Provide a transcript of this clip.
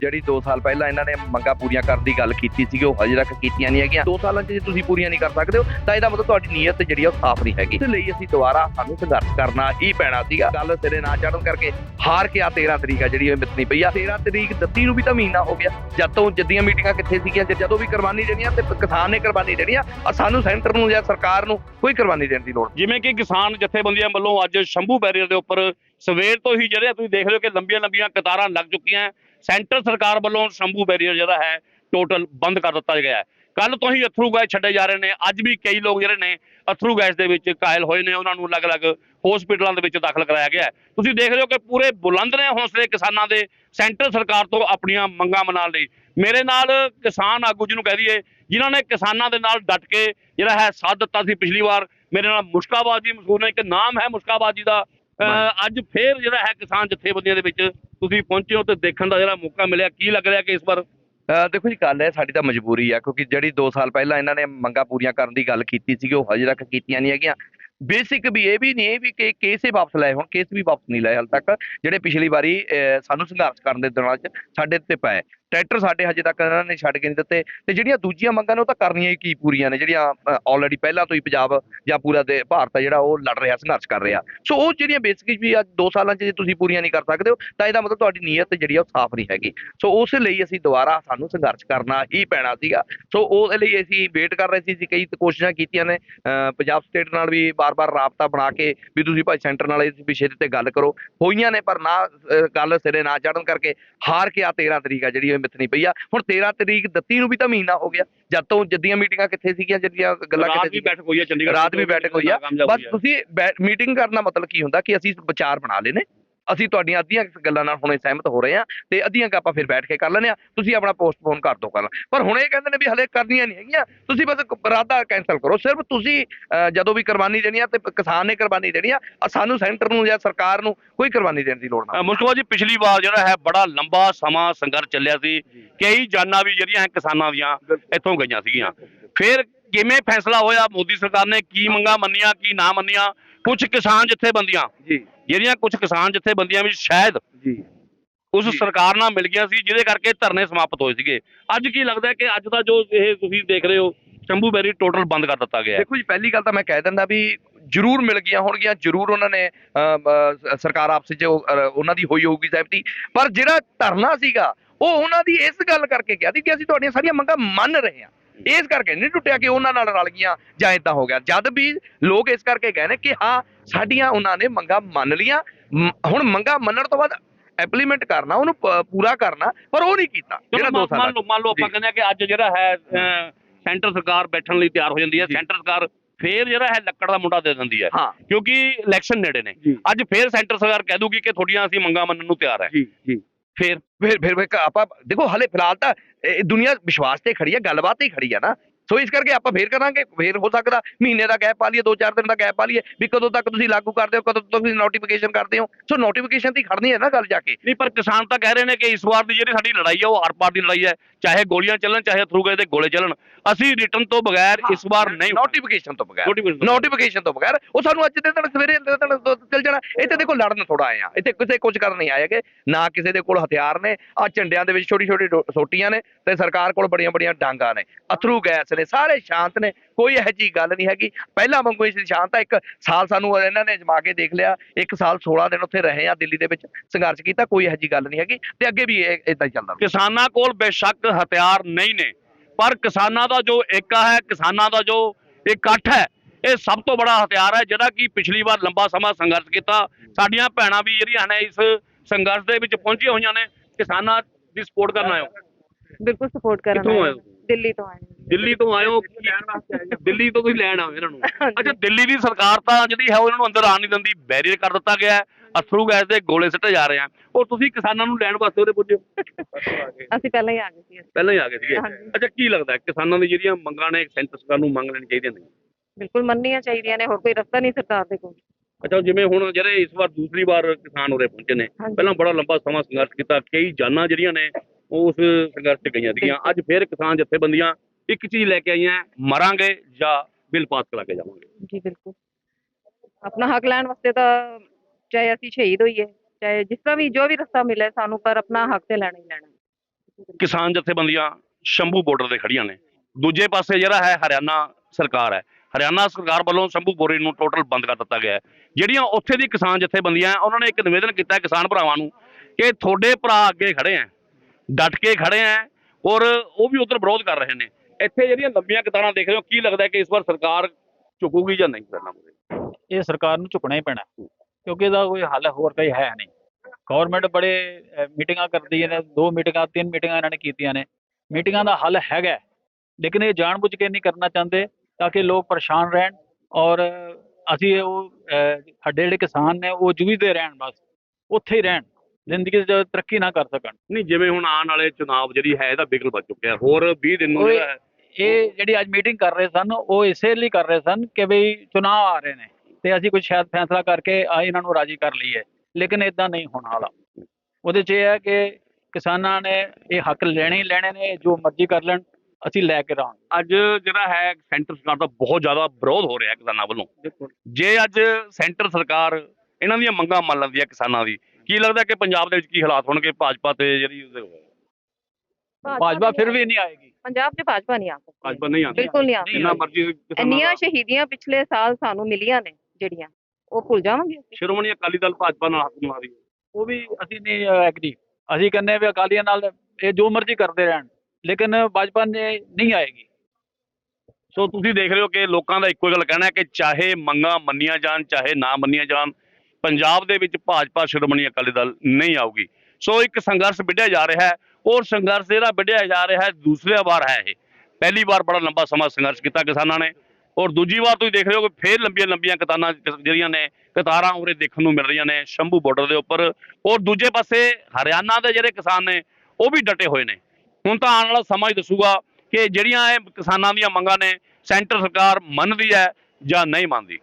ਜਿਹੜੀ 2 ਸਾਲ ਪਹਿਲਾਂ ਇਹਨਾਂ ਨੇ ਮੰਗਾਂ ਪੂਰੀਆਂ ਕਰਨ ਦੀ ਗੱਲ ਕੀਤੀ ਸੀ ਉਹ ਹਜੇ ਤੱਕ ਕੀਤੀਆਂ ਨਹੀਂ ਹੈਗੀਆਂ। 2 ਸਾਲਾਂ 'ਚ ਜੇ ਤੁਸੀਂ ਪੂਰੀਆਂ ਨਹੀਂ ਕਰ ਸਕਦੇ ਹੋ, ਤਾਂ ਇਹਦਾ ਮਤਲਬ ਤੁਹਾਡੀ ਨੀਅਤ ਜਿਹੜੀ ਆ ਉਹ ਸਾਫ਼ ਨਹੀਂ ਹੈਗੀ। ਇਸ ਲਈ ਅਸੀਂ ਦੁਬਾਰਾ ਸਾਨੂੰ ਸੰਘਰਸ਼ ਕਰਨਾ ਹੀ ਪੈਣਾ ਸੀਗਾ। ਗੱਲ ਸਿਰੇ ਨਾ ਚੜਨ ਕਰਕੇ ਹਾਰ ਕੇ ਆ 13 ਤਰੀਕ ਆ ਜਿਹੜੀ ਉਹ ਮਿੱਥਣੀ ਪਈ ਆ। 13 ਤਰੀਕ ਦਿੱਤੀ ਨੂੰ ਵੀ ਤਾਂ ਮਹੀਨਾ ਹੋ ਗਿਆ। ਜਦ ਤੋਂ ਜੱਦੀਆਂ ਮੀਟਿੰਗਾਂ ਕਿੱਥੇ ਸੀਗੀਆਂ, ਜੇ ਜਦੋਂ ਵੀ ਕੁਰਬਾਨੀ ਦੇਣੀ ਆ ਤੇ ਕਿਸਾਨ ਨੇ ਕੁਰਬਾਨੀ ਦੇਣੀ ਆ ਸਾਨੂੰ ਸੈਂਟਰ ਨੂੰ ਜਾਂ ਸਰਕਾਰ ਨੂੰ ਕੋਈ ਕੁਰਬਾਨੀ ਦੇਣ ਦੀ ਲੋੜ ਜਿਵੇਂ ਕਿ ਕਿਸਾਨ ਜਥੇਬੰਦੀਆਂ ਵੱਲੋਂ ਅੱਜ ਸ਼ੰਭੂ ਬੈਰੀਅਰ ਦੇ ਉੱਪਰ ਸਵੇਰ ਤੋਂ ਹੀ ਜਿਹੜੇ ਤੁਸੀਂ ਦੇਖ ਰਹੇ ਹੋ ਕਿ ਲੰਬੀਆਂ ਲੰਬੀਆਂ ਕਤਾਰਾਂ ਲੱਗ ਚੁੱਕੀਆਂ ਸੈਂਟਰ ਸਰਕਾਰ ਵੱਲੋਂ ਸ਼ੰਭੂ ਬੈਰੀਅਰ ਜਿਹੜਾ ਹੈ ਟੋਟਲ ਬੰਦ ਕਰ ਦਿੱਤਾ ਗਿਆ ਹੈ। ਕੱਲ ਤੋਂ ਹੀ ਅਥਰੂ ਗੈਸ ਛੱਡੇ ਜਾ ਰਹੇ ਨੇ। ਅੱਜ ਵੀ ਕਈ ਲੋਕ ਜਿਹੜੇ ਨੇ ਅਥਰੂ ਗੈਸ ਦੇ ਵਿੱਚ ਕਾਇਲ ਹੋਏ ਨੇ। ਉਹਨਾਂ ਨੂੰ ਅਲੱਗ-ਅਲੱਗ ਹਸਪੀਟਲਾਂ ਦੇ ਵਿੱਚ ਦਾਖਲ ਕਰਾਇਆ ਗਿਆ ਤੁਸੀਂ ਦੇਖ ਰਹੇ ਹੋ ਕਿ ਪੂਰੇ ਬੁਲੰਦ ਨੇ ਹੌਸਲੇ ਕਿਸਾਨਾਂ ਦੇ। ਸੈਂਟਰ ਸਰਕਾਰ ਤੋਂ ਆਪਣੀਆਂ ਮੰਗਾਂ ਮਨਾਉਣ ਲਈ। ਮੇਰੇ ਨਾਲ ਕਿਸਾਨ ਆਗੂ ਜਿਹਨੂੰ ਕਹਿ ਦਈਏ ਜਿਨ੍ਹਾਂ ਨੇ ਕਿਸਾਨਾਂ ਦੇ ਨਾਲ ਡਟ ਕੇ ਜਿਹੜਾ ਹੈ ਸਾਥ ਦਿੱਤਾ ਸੀ ਪਿਛਲੀ ਵਾਰ। ਮੇਰੇ ਨਾਲ ਮੁਸ਼ਕਾਬਾਦ ਜੀ ਮਸ਼ਹੂਰ ਨੇ। ਇੱਕ ਨਾਮ ਹੈ ਮੁਸ਼ਕਾਬਾਦ ਜੀ ਦਾ। ਅੱਜ ਫੇਰ ਜਿਹੜਾ ਹੈ ਕਿਸਾਨ ਜਥੇਬੰਦੀਆਂ ਦੇ ਵਿੱਚ ਤੁਸੀਂ ਪਹੁੰਚੇ ਹੋ ਤੇ ਦੇਖਣ ਦਾ ਜਿਹੜਾ ਮੌਕਾ ਮਿਲਿਆ ਕੀ ਲੱਗ ਰਿਹਾ ਕਿ ਇਸ ਵਾਰ? ਅਹ ਦੇਖੋ ਜੀ ਗੱਲ ਹੈ ਸਾਡੀ ਤਾਂ ਮਜਬੂਰੀ ਆ ਕਿਉਂਕਿ ਜਿਹੜੀ 2 ਸਾਲ ਪਹਿਲਾਂ ਇਹਨਾਂ ਨੇ ਮੰਗਾਂ ਪੂਰੀਆਂ ਕਰਨ ਦੀ ਗੱਲ ਕੀਤੀ ਸੀ ਉਹ ਹਜੇ ਤੱਕ ਕੀਤੀਆਂ ਨਹੀਂ ਹੈਗੀਆਂ। ਬੇਸਿਕ ਵੀ ਇਹ ਵੀ ਨਹੀਂ ਵੀ ਕਿ ਕੇਸ ਵਾਪਸ ਲਏ ਹੁਣ ਕੇਸ ਵੀ ਵਾਪਸ ਨਹੀਂ ਲਏ ਹਾਲ ਤੱਕ। ਜਿਹੜੇ ਪਿਛਲੀ ਵਾਰੀ ਅਹ, ਸਾਨੂੰ ਸੰਘਰਸ਼ ਕਰਨ ਦੇ ਦੌਰਾਨ ਚ ਸਾਡੇ ਤੇ ਪਏ। ਟਰੈਕਟਰ ਸਾਡੇ ਹਜੇ ਤੱਕ ਇਹਨਾਂ ਨੇ ਛੱਡ ਕੇ ਨਹੀਂ ਦਿੱਤੇ। ਤੇ ਜਿਹੜੀਆਂ ਦੂਜੀਆਂ ਮੰਗਾਂ ਨੇ ਉਹ ਤਾਂ ਕਰਨੀਆਂ ਹੀ ਕੀ ਪੂਰੀਆਂ ਨੇ? ਜਿਹੜੀਆਂ ਆਲਰੇਡੀ ਪਹਿਲਾਂ ਤੋਂ ਹੀ ਪੰਜਾਬ ਜਾਂ ਪੂਰਾ ਦੇ ਭਾਰਤ ਆ ਜਿਹੜਾ ਉਹ ਲੜ ਰਿਹਾ, ਸੰਘਰਸ਼ ਕਰ ਰਿਹਾ। ਸੋ ਉਹ ਜਿਹੜੀਆਂ ਬੇਸਿਕ ਵੀ ਅੱਜ 2 ਸਾਲਾਂ ਚ ਜੇ ਤੁਸੀਂ ਪੂਰੀਆਂ ਨਹੀਂ ਕਰ ਸਕਦੇ ਹੋ, ਤਾਂ ਇਹਦਾ ਮਤਲਬ ਤੁਹਾਡੀ ਨੀਅਤ ਜਿਹੜੀ ਆ ਉਹ ਸਾਫ਼ ਨਹੀਂ ਹੈਗੀ। ਸੋ ਉਸ ਲਈ ਅਸੀਂ ਦੁਬਾਰਾ ਸਾਨੂੰ ਸੰਘਰਸ਼ ਕਰਨਾ ਹੀ ਪੈਣਾ ਸੀਗਾ। ਸੋ ਉਹਦੇ ਲਈ ਅਸੀਂ ਵੇਟ ਕਰ ਰਹੇ ਸੀ, ਅਸੀਂ ਕਈ ਕੋਸ਼ਿਸ਼ਾਂ ਕੀਤੀਆਂ ਨੇ। ਪੰਜਾਬ ਸਟੇਟ ਨਾਲ ਵੀ ਬਾਰ-ਬਾਰ ਰਾਬਤਾ ਬਣਾ ਕੇ ਵੀ ਤੁਸੀਂ ਭਾਈ ਸੈਂਟਰ ਨਾਲ ਇਸ ਵਿਸ਼ੇ ਤੇ ਗੱਲ ਕਰੋ। ਹੋਈਆਂ ਨੇ ਪਰ ਨਾ ਗੱਲ ਸਿਰੇ ਨਾ ਚੜਨ ਕਰਕੇ ਹਾਰ ਕੇ ਆ 13 ਤਰੀਕ ਆ ਜਿਹੜੀ ਉਹ ਮਿੱਥਣੀ ਪਈ ਆ? ਹੁਣ 13 ਤਰੀਕ ਦਿੱਤੀ ਨੂੰ ਵੀ ਤਾਂ ਮਹੀਨਾ ਹੋ ਗਿਆ। ਜਦ ਤੋਂ ਜੱਦੀਆਂ ਮੀਟਿੰਗਾਂ ਕਿੱਥੇ ਸੀਗੀਆਂ ਜੱਦੀਆਂ ਗੱਲਾਂ ਰਾਤ ਕਿੱਥੇ ਵੀ ਸੀਗੀਆਂ? ਬੈਠਕ ਹੋਈ ਹੈ ਚੰਡੀਗੜ੍ਹ ਰਾਤ ਵੀ ਬੈਠਕ ਹੋਈ ਆ। ਬਸ। ਤੁਸੀਂ ਮੀਟਿੰਗ ਕਰਨਾ ਮਤਲਬ ਕੀ ਹੁੰਦਾ ਕਿ ਅਸੀਂ ਵਿਚਾਰ ਬਣਾ ਲਏ ਨੇ। ਅਸੀਂ ਤੁਹਾਡੀਆਂ ਅੱਧੀਆਂ ਗੱਲਾਂ ਨਾਲ ਹੁਣੇ ਸਹਿਮਤ ਹੋ ਰਹੇ ਆ ਤੇ ਅੱਧੀਆਂ ਕੁ ਆਪਾਂ ਫਿਰ ਬੈਠ ਕੇ ਕਰ ਲੈਂਦੇ ਆ ਤੁਸੀਂ ਆਪਣਾ ਪੋਸਟਪੋਨ ਕਰ ਦਿਓ ਕੱਲ ਪਰ ਹੁਣ ਇਹ ਕਹਿੰਦੇ ਨੇ ਵੀ ਹਲੇ ਕਰਨੀਆਂ ਨਹੀਂ ਹੈਗੀਆਂ। ਤੁਸੀਂ ਬਸ ਇਰਾਦਾ ਕੈਨਸਲ ਕਰੋ। ਸਿਰਫ ਤੁਸੀਂ ਜਦੋਂ ਵੀ ਕੁਰਬਾਨੀ ਦੇਣੀ ਆ ਤੇ ਕਿਸਾਨ ਨੇ ਕੁਰਬਾਨੀ ਦੇਣੀ ਆ ਸਾਨੂੰ ਸੈਂਟਰ ਨੂੰ ਜਾਂ ਸਰਕਾਰ ਨੂੰ ਕੋਈ ਕੁਰਬਾਨੀ ਦੇਣ ਦੀ ਲੋੜ ਨਾ ਮੁਸ਼ਕਵਾ ਜੀ ਪਿਛਲੀ ਵਾਰ ਜਿਹੜਾ ਹੈ ਬੜਾ ਲੰਬਾ ਸਮਾਂ ਸੰਘਰਸ਼ ਚੱਲਿਆ ਸੀ। ਕਈ ਜਾਨਾਂ ਵੀ ਜਿਹੜੀਆਂ ਹੈ ਕਿਸਾਨਾਂ ਦੀਆਂ ਇੱਥੋਂ ਗਈਆਂ ਸੀਗੀਆਂ। ਫਿਰ ਕਿਵੇਂ ਫੈਸਲਾ ਹੋਇਆ? ਮੋਦੀ ਸਰਕਾਰ ਨੇ ਕੀ ਮੰਗਾਂ ਮੰਨੀਆਂ ਕੀ ਨਾ ਮੰਨੀਆਂ? ਕੁਝ ਕਿਸਾਨ ਜਥੇਬੰਦੀਆਂ ਜੀ। ਜਿਹੜੀਆਂ ਕੁਝ ਕਿਸਾਨ ਜਥੇਬੰਦੀਆਂ ਵੀ ਸ਼ਾਇਦ ਜੀ। ਉਸ ਸਰਕਾਰ ਨਾਲ ਮਿਲ ਗਿਆ ਸੀ ਜਿਹਦੇ ਕਰਕੇ ਧਰਨੇ ਸਮਾਪਤ ਹੋਏ ਸੀਗੇ। ਅੱਜ ਕੀ ਲੱਗਦਾ ਕਿ ਅੱਜ ਦਾ ਜੋ ਇਹ ਤੁਸੀਂ ਦੇਖ ਰਹੇ ਹੋ ਸ਼ੰਭੂ ਬੈਰੀ ਟੋਟਲ ਬੰਦ ਕਰ ਦਿੱਤਾ ਗਿਆ ਦੇਖੋ ਜੀ ਪਹਿਲੀ ਗੱਲ ਤਾਂ ਮੈਂ ਕਹਿ ਦਿੰਦਾ ਵੀ ਜ਼ਰੂਰ ਮਿਲ ਗਈਆਂ ਹੋਣਗੀਆਂ ਜ਼ਰੂਰ ਉਹਨਾਂ ਨੇ ਸਰਕਾਰ ਆਪਸ ਵਿੱਚ ਉਹਨਾਂ ਦੀ ਹੋਈ ਹੋਊਗੀ ਸਹਿਮਤੀ ਪਰ ਜਿਹੜਾ ਧਰਨਾ ਸੀਗਾ ਉਹ ਉਹਨਾਂ ਦੀ ਇਸ ਗੱਲ ਕਰਕੇ ਕਿਹਾ ਸੀ ਕਿ ਅਸੀਂ ਤੁਹਾਡੀਆਂ ਸਾਰੀਆਂ ਮੰਗਾਂ ਮੰਨ ਰਹੇ ਹਾਂ। ਇਸ ਕਰਕੇ ਨਹੀਂ ਟੁੱਟਿਆ ਕਿ ਉਹਨਾਂ ਨਾਲ ਰਲ ਗਈਆਂ ਜਾਂ ਇਦਾਂ ਹੋ ਗਿਆ। ਜਦ ਵੀ ਲੋਕ ਇਸ ਕਰਕੇ ਗਏ ਨੇ ਕਿ ਹਾਂ ਸਾਡੀਆਂ ਉਹਨਾਂ ਨੇ ਮੰਗਾਂ ਮੰਨ ਲੀਆਂ ਹੁਣ ਮੰਗਾਂ ਮੰਨਣ ਤੋਂ ਬਾਅਦ ਇੰਪਲੀਮੈਂਟ ਕਰਨਾ ਉਹਨੂੰ ਪੂਰਾ ਕਰਨਾ ਪਰ ਉਹ ਨਹੀਂ ਕੀਤਾ। ਜਿਹੜਾ ਚਲੋ ਦੋ ਸਾਲਾਂ ਮੰਨ ਲਓ ਮੰਨ ਲਓ ਆਪਾਂ। ਕਹਿੰਦੇ ਆ ਕਿ ਅੱਜ ਜਿਹੜਾ ਹੈ ਸੈਂਟਰ ਸਰਕਾਰ ਬੈਠਣ ਲਈ ਤਿਆਰ ਹੋ ਜਾਂਦੀ ਹੈ। ਸੈਂਟਰ ਸਰਕਾਰ ਫੇਰ ਜਿਹੜਾ ਹੈ ਲੱਕੜ ਦਾ ਮੁੰਡਾ ਦੇ ਦਿੰਦੀ ਹੈ। ਕਿਉਂਕਿ ਇਲੈਕਸ਼ਨ ਨੇੜੇ ਨੇ। ਅੱਜ ਫੇਰ ਸੈਂਟਰ ਸਰਕਾਰ ਕਹਿ ਦੂਗੀ ਕਿ ਤੁਹਾਡੀਆਂ ਅਸੀਂ ਮੰਗਾਂ ਮੰਨਣ ਨੂੰ ਤਿਆਰ ਹੈ। ਜੀ ਜੀ। ਫੇਰ, ਫਿਰ ਫਿਰ ਫਿਰ ਆਪਾਂ, ਦੇਖੋ, ਹਲੇ ਫਿਲਹਾਲ ਤਾਂ ਇਹ ਦੁਨੀਆ ਵਿਸ਼ਵਾਸ ਤੇ ਖੜੀ ਹੈ, ਗੱਲਬਾਤ ਤੇ ਖੜੀ ਹੈ ਨਾ। ਸੋ ਇਸ ਕਰਕੇ ਆਪਾਂ ਫੇਰ ਕਰਾਂਗੇ ਫੇਰ ਹੋ ਸਕਦਾ ਮਹੀਨੇ ਦਾ ਗੈਪ ਪਾ ਲਈਏ ਦੋ ਚਾਰ ਦਿਨ ਦਾ ਗੈਪ ਪਾ ਲਈਏ ਵੀ ਕਦੋਂ ਤੱਕ ਤੁਸੀਂ ਲਾਗੂ ਕਰਦੇ ਹੋ ਕਦੋਂ ਤੱਕ ਤੁਸੀਂ ਨੋਟੀਫਿਕੇਸ਼ਨ ਕਰਦੇ ਹੋ। ਸੋ ਨੋਟੀਫਿਕੇਸ਼ਨ ਹੀ ਖੜਨੀ ਹੈ ਨਾ ਗੱਲ ਜਾ ਕੇ। ਨਹੀਂ ਪਰ ਕਿਸਾਨ ਤਾਂ ਕਹਿ ਰਹੇ ਨੇ ਕਿ ਇਸ ਵਾਰ ਦੀ ਜਿਹੜੀ ਸਾਡੀ ਲੜਾਈ ਹੈ ਉਹ ਹਰ ਪਾਰ ਦੀ ਲੜਾਈ ਹੈ। ਚਾਹੇ ਗੋਲੀਆਂ ਚੱਲਣ ਚਾਹੇ ਥਰੂ ਗਏ ਦੇ ਗੋਲੇ ਚੱਲਣ। ਅਸੀਂ ਰਿਟਰਨ ਤੋਂ ਬਗੈਰ ਇਸ ਵਾਰ ਨਹੀਂ ਨੋਟੀਫਿਕੇਸ਼ਨ ਤੋਂ ਬਗੈਰ। ਨੋਟੀਫਿਕੇਸ਼ਨ ਤੋਂ ਬਗੈਰ। ਉਹ ਸਾਨੂੰ ਅੱਜ ਦੇ ਦਿਨ ਸਵੇਰੇ ਦੇ ਦਿਨ ਦ- ਚੱਲ ਜਾਣਾ। ਇੱਥੇ ਦੇਖੋ ਲੜਨ ਥੋੜਾ ਆਏ ਆ ਇੱਥੇ ਕਿਸੇ ਕੁਝ ਕਰਨ ਨਹੀਂ ਆਏਗੇ ਨਾ ਕਿਸੇ ਦੇ ਕੋਲ ਹਥਿਆਰ ਨੇ। ਆ ਝੰਡਿਆਂ ਦੇ ਵਿੱਚ ਛੋਟੀ ਛੋਟੀ ਸੋਟੀਆਂ ਨੇ ਤੇ ਸਰਕਾਰ ਕੋਲ ਬੜੀਆਂ ਬੜੀਆਂ ਡਾਂਗਾ ਨੇ। ਅਥਰੂ ਗੈਸ ਨੇ ਸਾਰੇ ਸ਼ਾਂਤ ਨੇ ਕੋਈ ਇਹੋ ਜਿਹੀ ਗੱਲ ਨਹੀਂ ਹੈਗੀ ਪਹਿਲਾਂ ਵਾਂਗੂ ਇਸ ਸ਼ਾਂਤ ਆ ਇੱਕ ਸਾਲ ਸਾਨੂੰ ਇਹਨਾਂ ਨੇ ਜਮਾ ਕੇ ਦੇਖ ਲਿਆ ਇੱਕ ਸਾਲ 16 ਦਿਨ ਉੱਥੇ ਰਹੇ ਆ ਦਿੱਲੀ ਦੇ ਵਿੱਚ ਸੰਘਰਸ਼ ਕੀਤਾ ਕੋਈ ਇਹੋ ਜਿਹੀ ਗੱਲ ਨਹੀਂ ਹੈਗੀ ਤੇ ਅੱਗੇ ਵੀ ਇਦਾਂ ਹੀ ਚੱਲਦਾ। ਕਿਸਾਨਾਂ ਕੋਲ ਬੇਸ਼ੱਕ ਹਥਿਆਰ ਨਹੀਂ ਨੇ ਪਰ ਕਿਸਾਨਾਂ ਦਾ ਜੋ ਏਕਾ ਹੈ ਕਿਸਾਨਾਂ ਦਾ ਜੋ ਇਕੱਠ ਹੈ ਇਹ ਸਭ ਤੋਂ ਬੜਾ ਹਥਿਆਰ ਹੈ ਜਿਹੜਾ ਕਿ ਪਿਛਲੀ ਵਾਰ ਲੰਬਾ ਸਮਾਂ ਸੰਘਰਸ਼ ਕੀਤਾ ਸਾਡੀਆਂ ਭੈਣਾਂ ਵੀ ਜਿਹੜੀਆਂ ਨੇ ਇਸ ਸੰਘਰਸ਼ ਦੇ ਵਿੱਚ ਪਹੁੰਚੀਆਂ ਹੋਈਆਂ ਨੇ ਕਿਸਾਨਾਂ ਦੀ ਸਪੋਰਟ ਕਰਨ ਆਇਓ ਬਿਲਕੁਲ ਸਪੋਰਟ ਕਰਨ ਆਏ? ਦਿੱਲੀ ਤੋਂ ਆਏ। ਦਿੱਲੀ ਤੋਂ ਆਇਓ। ਦਿੱਲੀ ਤੋਂ ਤੁਸੀਂ ਲੈਣ ਆਓ ਇਹਨਾਂ ਨੂੰ। ਅੱਛਾ ਦਿੱਲੀ ਦੀ ਸਰਕਾਰ ਤਾਂ ਜਿਹੜੀ ਹੈ ਉਹ ਇਹਨਾਂ ਨੂੰ ਅੰਦਰ ਆਣ ਨਹੀਂ ਦਿੰਦੀ। ਬੈਰੀਅਰ ਕਰ ਦਿੱਤਾ ਗਿਆ ਅਥਰੂ ਗੈਸ ਦੇ ਗੋਲੇ ਸਿੱਟੇ ਜਾ ਰਹੇ ਆ। ਔਰ ਤੁਸੀਂ ਕਿਸਾਨਾਂ ਨੂੰ ਲੈਣ ਵਾਸਤੇ ਉਹਦੇ ਪੁੱਜੇ ਅਸੀਂ ਪਹਿਲਾਂ ਹੀ ਆ ਗਏ ਸੀ। ਪਹਿਲਾਂ ਹੀ ਆ ਗਏ ਸੀਗੇ। ਅੱਛਾ ਕੀ ਲੱਗਦਾ ਹੈ? ਕਿਸਾਨਾਂ ਦੀ ਜਿਹੜੀਆਂ ਮੰਗਾਂ ਨੇ ਸੈਂਟਰ ਸਰਕਾਰ ਨੂੰ ਮੰਗ ਲੈਣੀ ਚਾਹੀਦੀਆਂ ਨੇ ਬਿਲਕੁਲ ਮੰਨਣੀਆਂ ਚਾਹੀਦੀਆਂ ਨੇ। ਹੋਰ ਕੋਈ ਰਸਤਾ ਨਹੀਂ ਸਰਕਾਰ ਦੇ ਕੋਲ। ਅੱਛਾ ਜਿਵੇਂ ਹੁਣ ਜਿਹੜੇ ਇਸ ਵਾਰ ਦੂਸਰੀ ਵਾਰ ਕਿਸਾਨ ਉਰੇ ਪਹੁੰਚੇ ਨੇ। ਪਹਿਲਾਂ ਬੜਾ ਲੰਬਾ ਸਮਾਂ ਸੰਘਰਸ਼ ਕੀਤਾ। ਕਈ ਜਾਨਾਂ ਜਿਹੜੀਆਂ ਨੇ ਉਹ ਉਸ ਸੰਘਰਸ਼ 'ਚ ਗਈਆਂ ਸੀਗੀਆਂ। ਅੱਜ ਫੇਰ ਕਿਸਾਨ ਜਥੇਬੰਦੀਆਂ ਇੱਕ ਚੀਜ਼ ਲੈ ਕੇ ਆਈਆਂ ਮਰਾਂਗੇ ਜਾਂ ਬਿੱਲ ਪਾਸ ਕਰਾ ਕੇ ਜਾਵਾਂਗੇ। ਜੀ ਬਿਲਕੁਲ। ਆਪਣਾ ਹੱਕ ਲੈਣ ਵਾਸਤੇ ਤਾਂ ਚਾਹੇ ਅਸੀਂ ਸ਼ਹੀਦ ਹੋਈਏ ਚਾਹੇ ਜਿਸ ਤਰ੍ਹਾਂ ਵੀ ਜੋ ਵੀ ਰਸਤਾ ਮਿਲੇ ਸਾਨੂੰ ਪਰ ਆਪਣਾ ਹੱਕ ਤੇ ਲੈਣਾ ਹੀ ਲੈਣਾ। ਕਿਸਾਨ ਜਥੇਬੰਦੀਆਂ ਸ਼ੰਭੂ ਬਾਰਡਰ ਤੇ ਖੜੀਆਂ ਨੇ। ਦੂਜੇ ਪਾਸੇ ਜਿਹੜਾ ਹੈ ਹਰਿਆਣਾ ਸਰਕਾਰ ਹੈ। ਹਰਿਆਣਾ ਸਰਕਾਰ ਵੱਲੋਂ ਸ਼ੰਭੂ ਬੋਰੀ ਨੂੰ ਟੋਟਲ ਬੰਦ ਕਰ ਦਿੱਤਾ ਗਿਆ ਹੈ। ਜਿਹੜੀਆਂ ਉੱਥੇ ਦੀ ਕਿਸਾਨ ਜਥੇਬੰਦੀਆਂ ਉਹਨਾਂ ਨੇ ਇੱਕ ਨਿਵੇਦਨ ਕੀਤਾ ਕਿਸਾਨ ਭਰਾਵਾਂ ਨੂੰ ਕਿ ਤੁਹਾਡੇ ਭਰਾ ਅੱਗੇ ਖੜੇ ਆ ਡਟ ਕੇ ਖੜੇ ਆ ਔਰ ਉਹ ਵੀ ਉਧਰ ਵਿਰੋਧ ਕਰ ਰਹੇ ਨੇ। ਇੱਥੇ ਜਿਹੜੀਆਂ ਲੰਬੀਆਂ ਕਤਾਰਾਂ ਦੇਖ ਰਹੇ ਹੋ ਕੀ ਲੱਗਦਾ ਕਿ ਇਸ ਵਾਰ ਸਰਕਾਰ ਝੁਕੂਗੀ ਜਾਂ ਨਹੀਂ ਕਰਨਾ ਇਹ ਸਰਕਾਰ ਨੂੰ ਝੁਕਣਾ ਹੀ ਪੈਣਾ। ਕਿਉਂਕਿ ਇਹਦਾ ਕੋਈ ਹੱਲ ਹੋਰ ਕੋਈ ਹੈ ਨਹੀਂ। ਗਵਰਨਮੈਂਟ ਬੜੇ ਮੀਟਿੰਗਾਂ ਕਰਦੀ ਨੇ ਦੋ ਮੀਟਿੰਗਾਂ ਤਿੰਨ ਮੀਟਿੰਗਾਂ ਇਹਨਾਂ ਨੇ ਕੀਤੀਆਂ ਨੇ। ਮੀਟਿੰਗਾਂ ਦਾ ਹੱਲ ਹੈਗਾ ਲੇਕਿਨ ਇਹ ਜਾਣਬੁੱਝ ਕੇ ਨਹੀਂ ਕਰਨਾ ਚਾਹੁੰਦੇ ਤਾਂ ਕਿ ਲੋਕ ਪਰੇਸ਼ਾਨ ਰਹਿਣ ਔਰ ਅਸੀਂ ਉਹ ਸਾਡੇ ਜਿਹੜੇ ਕਿਸਾਨ ਨੇ ਉਹ ਜੂਝਦੇ ਰਹਿਣ ਬਸ ਉੱਥੇ ਹੀ ਰਹਿਣ ਜ਼ਿੰਦਗੀ 'ਚ ਤਰੱਕੀ ਨਾ ਕਰ ਸਕਣ। ਨਹੀਂ ਜਿਵੇਂ ਹੁਣ ਆਉਣ ਵਾਲੇ ਚੁਣਾਵ ਜਿਹੜੀ ਹੈ ਇਹਦਾ ਬਿਗਲ ਵੱਜ ਚੁੱਕਿਆ। ਹੋਰ 20 ਦਿਨ ਨੂੰ ਜਿਹੜਾ ਹੈ ਇਹ ਜਿਹੜੀ ਅੱਜ ਮੀਟਿੰਗ ਕਰ ਰਹੇ ਸਨ ਉਹ ਇਸੇ ਲਈ ਕਰ ਰਹੇ ਸਨ ਕਿ ਵੀ ਚੁਣਾਵ ਆ ਰਹੇ ਨੇ ਤੇ ਅਸੀਂ ਕੁਝ ਸ਼ਾਇਦ ਫੈਸਲਾ ਕਰਕੇ ਆ ਇਹਨਾਂ ਨੂੰ ਰਾਜੀ ਕਰ ਲਈਏ ਲੇਕਿਨ ਇਦਾਂ ਨਹੀਂ ਹੋਣ ਵਾਲਾ। ਉਹਦੇ 'ਚ ਇਹ ਹੈ ਕਿ ਕਿਸਾਨਾਂ ਨੇ ਇਹ ਹੱਕ ਲੈਣੇ ਹੀ ਲੈਣੇ ਨੇ ਜੋ ਮਰਜ਼ੀ ਕਰ ਲੈਣ ਅਸੀਂ ਲੈ ਕੇ ਰਹਾਂਗੇ। ਅੱਜ ਜਿਹੜਾ ਹੈ ਸੈਂਟਰ ਸਰਕਾਰ ਦਾ ਬਹੁਤ ਜ਼ਿਆਦਾ ਵਿਰੋਧ ਹੋ ਰਿਹਾ ਕਿਸਾਨਾਂ ਵੱਲੋਂ। ਜੇ ਅੱਜ ਸੈਂਟਰ ਸਰਕਾਰ ਇਹਨਾਂ ਦੀਆਂ ਮੰਗਾਂ ਮੰਨ ਲੈਂਦੀ ਹੈ ਕਿਸਾਨਾਂ ਦੀ ਕੀ ਲੱਗਦਾ ਕਿ ਪੰਜਾਬ ਦੇ ਵਿੱਚ ਕੀ ਹਾਲਾਤ ਹੋਣਗੇ? ਭਾਜਪਾ ਤੇ ਜਿਹੜੀ ਉਹਦੇ- ਭਾਜਪਾ ਫਿਰ ਵੀ ਨਹੀਂ ਆਏਗੀ। ਪੰਜਾਬ 'ਚ ਭਾਜਪਾ ਨਹੀਂ ਆ ਸਕਦੀ ਭਾਜਪਾ ਨਹੀਂ ਆਉਂਦੀ। ਬਿਲਕੁਲ ਨਹੀਂ ਆ ਜਿੰਨਾ ਮਰਜ਼ੀ ਇੰਨੀਆਂ ਸ਼ਹੀਦੀਆਂ ਪਿਛਲੇ ਸਾਲ ਸਾਨੂੰ ਮਿਲੀਆਂ ਨੇ ਜਿਹੜੀਆਂ ਉਹ ਭੁੱਲ ਜਾਵਾਂਗੇ ਅਸੀਂ। ਸ਼੍ਰੋਮਣੀ ਅਕਾਲੀ ਦਲ ਭਾਜਪਾ ਨਾਲ ਹੱਥ ਮਿਲਾ ਰਹੀ ਹੈ। ਉਹ ਵੀ ਅਸੀਂ ਨਹੀਂ ਐਗਰੀ ਅਸੀਂ ਕਹਿੰਦੇ ਵੀ ਅਕਾਲੀਆਂ ਨਾਲ ਇਹ ਜੋ ਮਰਜ਼ੀ ਕਰਦੇ ਰਹਿਣ ਲੇਕਿਨ ਭਾਜਪਾ ਨੇ ਨਹੀਂ ਆਏਗੀ। ਸੋ ਤੁਸੀਂ ਦੇਖ ਰਹੇ ਹੋ ਕਿ ਲੋਕਾਂ ਦਾ ਇੱਕੋ ਗੱਲ ਕਹਿਣਾ ਹੈ ਕਿ ਚਾਹੇ ਮੰਗਾਂ ਮੰਨੀਆਂ ਜਾਣ ਚਾਹੇ ਨਾ ਮੰਨੀਆਂ ਜਾਣ ਪੰਜਾਬ ਦੇ ਵਿੱਚ ਭਾਜਪਾ ਸ਼੍ਰੋਮਣੀ ਅਕਾਲੀ ਦਲ ਨਹੀਂ ਆਊਗੀ। ਸੋ ਇੱਕ ਸੰਘਰਸ਼ ਵਿੱਢਿਆ ਜਾ ਰਿਹਾ ਹੈ। ਔਰ ਸੰਘਰਸ਼ ਜਿਹੜਾ ਵੱਢਿਆ ਜਾ ਰਿਹਾ ਹੈ ਦੂਸਰੀ ਵਾਰ ਹੈ ਇਹ। ਪਹਿਲੀ ਵਾਰ ਬੜਾ ਲੰਬਾ ਸਮਾਂ ਸੰਘਰਸ਼ ਕੀਤਾ ਕਿਸਾਨਾਂ ਨੇ। ਔਰ ਦੂਜੀ ਵਾਰ ਤੁਸੀਂ ਦੇਖ ਰਹੇ ਹੋ ਕਿ ਫੇਰ ਲੰਬੀਆਂ ਲੰਬੀਆਂ ਕਤਾਰਾਂ ਜਿਹੜੀਆਂ ਨੇ ਕਤਾਰਾਂ ਉਰੇ ਦੇਖਣ ਨੂੰ ਮਿਲ ਰਹੀਆਂ ਨੇ, ਸ਼ੰਭੂ ਬਾਰਡਰ ਦੇ ਉੱਪਰ। ਔਰ ਦੂਜੇ ਪਾਸੇ ਹਰਿਆਣਾ ਦੇ ਜਿਹੜੇ ਕਿਸਾਨ ਨੇ, ਉਹ ਵੀ ਡਟੇ ਹੋਏ ਨੇ। ਹੁਣ ਤਾਂ ਆਉਣ ਵਾਲਾ ਸਮਾਂ ਹੀ ਦੱਸੂਗਾ ਕਿ ਜਿਹੜੀਆਂ ਇਹ ਕਿਸਾਨਾਂ ਦੀਆਂ ਮੰਗਾਂ ਨੇ, ਸੈਂਟਰ ਸਰਕਾਰ ਮੰਨਦੀ ਹੈ ਜਾਂ ਨਹੀਂ ਮੰਨਦੀ।